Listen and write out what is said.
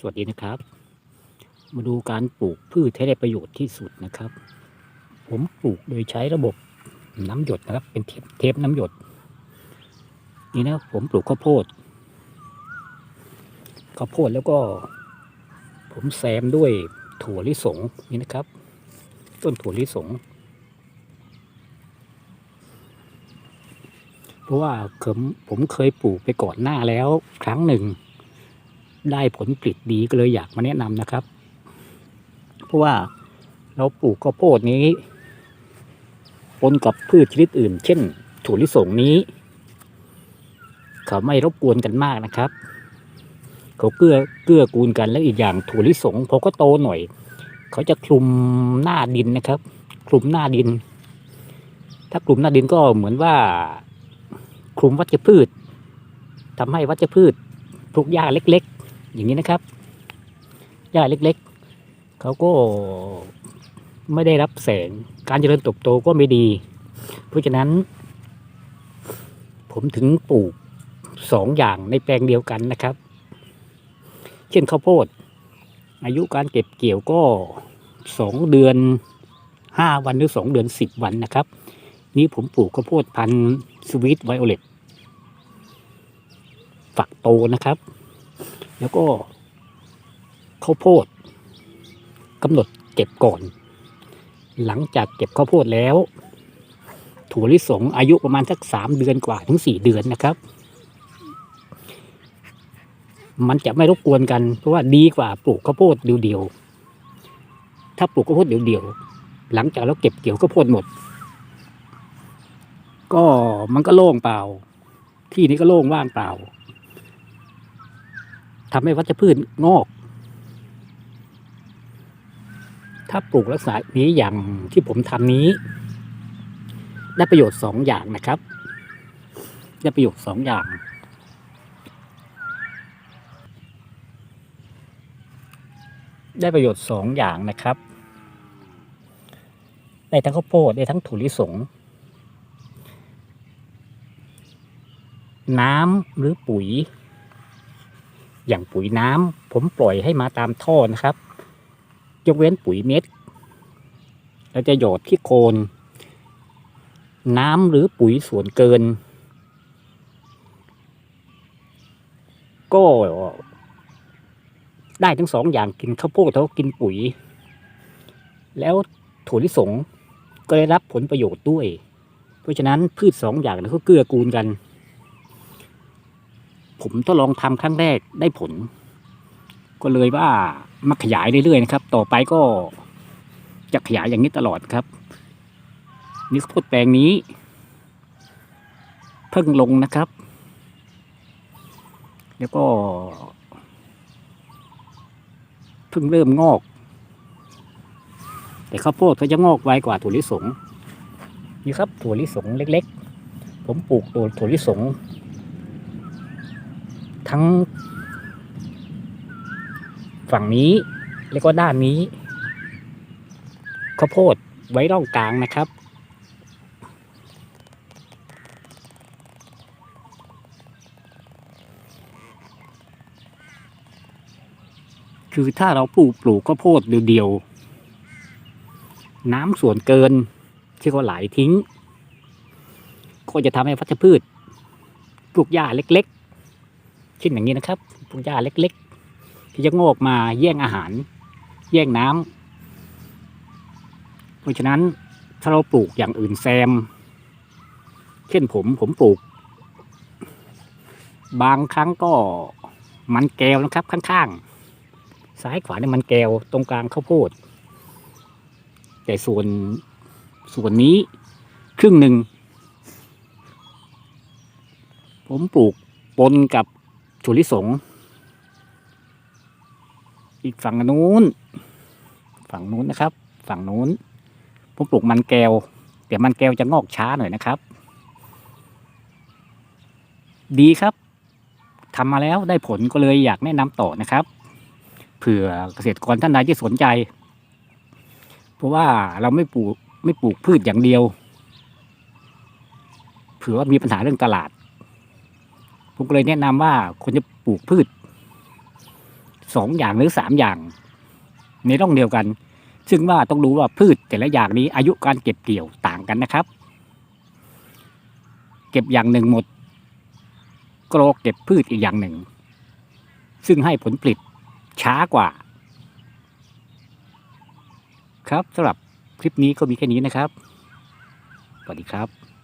สวัสดีนะครับ มาดูการปลูกพืชให้ได้ประโยชน์ที่สุดนะครับ ผมปลูกโดยใช้ระบบน้ำหยดนะครับ เป็นเทปเทปน้ำหยด นี่นะผมปลูกข้าวโพดข้าวโพดแล้วก็ ผมแซมด้วยถั่วลิสงนี่นะครับ ต้นถั่วลิสงเพราะว่าผมผมเคยปลูกไปก่อนหน้าแล้วครั้งหนึ่ง ได้ผลผลิตดีก็เลยอยากมาแนะนำนะครับ เพราะว่าเราปลูกข้าวโพดนี้ปนกับพืชชนิดอื่น เช่นถั่วลิสงนี้เขาไม่รบกวนกันมากนะครับ เขาเกื้อเกื้อกูลกันแล้วอีกอย่างถั่วลิสงพอก็โตหน่อย เขาจะคลุมหน้าดินนะครับ คลุมหน้าดิน ถ้าคลุมหน้าดินก็เหมือนว่าคลุมวัชพืชทำให้วัชพืชพวกหญ้าเล็ก อย่างนี้นะครับหญ้าเล็กๆเขาก็ไม่ได้รับแสงการเจริญเติบโตก็ไม่ดี เพราะฉะนั้น ผมถึงปลูกสองอย่างในแปลงเดียวกันนะครับ เช่นข้าวโพด อายุการเก็บเกี่ยวก็สองเดือนห้าวันหรือสองเดือนสิบวันนะครับ นี่ผมปลูกข้าวโพดพันธุ์สวีทไวโอเลตฝักโตนะครับ แล้วก็ข้าวโพดกำหนดเก็บก่อน หลังจากเก็บข้าวโพดแล้ว ถั่วลิสงอายุประมาณสักสามเดือนกว่าถึงสี่เดือนนะครับ มันจะไม่รบกวนกันเพราะว่าดีกว่าปลูกข้าวโพดเดียวๆถ้าปลูกข้าวโพดเดียวๆหลังจากเราเก็บเกี่ยวข้าวโพดหมด ก็มันก็โล่งเปล่า ที่นี้ก็โล่งว่างเปล่า ทำให้วัชพืชงอก ถ้าปลูกลักษณะนี้อย่างที่ผมทำนี้ ได้ประโยชน์สองอย่างนะครับ ได้ประโยชน์สองอย่าง ได้ประโยชน์สองอย่างนะครับได้ทั้งข้าวโพดได้ทั้งถั่วลิสง น้ำหรือปุ๋ย อย่างปุ๋ยน้ำผมปล่อยให้มาตามท่อนะครับ ยกเว้นปุ๋ยเม็ดเราจะหยดที่โคน น้ำหรือปุ๋ยส่วนเกิน ก็ได้ทั้งสองอย่างกินข้าวโพดแล้วก็กินปุ๋ย แล้วถั่วลิสงก็ได้รับผลประโยชน์ด้วย เพราะฉะนั้นพืชสองอย่างนี้ก็เกื้อกูลกัน ผมทดลองทำครั้งแรกได้ผล ก็เลยว่ามาขยายเรื่อยๆนะครับ ต่อไปก็จะขยายอย่างนี้ตลอดครับ นี่ข้าวโพดแปลงนี้ เพิ่งลงนะครับ แล้วก็ เพิ่งเริ่มงอก แต่ข้าวโพดเขาจะงอกไวกว่าถั่วลิสงนี่ครับถั่วลิสงเล็ก ๆ ผมปลูกตัวถั่วลิสง ทั้ง ฝั่งนี้แล้วก็ด้านนี้ข้าวโพดไว้ร่องกลางนะครับ คือถ้าเราปลูกปลูกข้าวโพดเดียวๆน้ำส่วนเกินที่เขาไหลทิ้ง ก็จะทำให้วัชพืชปลูกหญ้าเล็กๆ ช่นอย่างนี้นะครับปลูกหญ้าเล็กๆ ที่จะงอกมาแย่งอาหาร แย่งน้ำเพราะฉะนั้นถ้าเราปลูกอย่างอื่นแซม เช่นผมผมปลูก บางครั้งก็มันแก้วนะครับ ข้างๆ ซ้ายขวาเนี่ยมันแก้วตรงกลางข้าวโพด แต่ส่วนส่วนนี้ครึ่งหนึ่งผมปลูกปนกับ ถั่วลิสง อีกฝั่งนู้น ฝั่งนู้นนะครับ ฝั่งนู้นผมปลูกมันแก้วแต่มันแก้วจะงอกช้าหน่อยนะครับ ดีครับทำมาแล้วได้ผลก็เลยอยากแนะนำต่อนะครับ เผื่อเกษตรกรท่านใดที่สนใจ เพราะว่าเราไม่ปลูกไม่ปลูกพืชอย่างเดียว เผื่อว่ามีปัญหาเรื่องตลาด ผมก็เลยแนะนำว่าควรจะปลูกพืชสองอย่างหรือสามอย่าง ในร่องเดียวกัน ซึ่งว่าต้องรู้ว่าพืชแต่ละอย่างนี้อายุการเก็บเกี่ยวต่างกันนะครับ เก็บอย่างหนึ่งหมดกรอเก็บพืชอีกอย่างหนึ่ง ซึ่งให้ผลผลิตช้ากว่า ครับสำหรับคลิปนี้ก็มีแค่นี้นะครับ สวัสดีครับ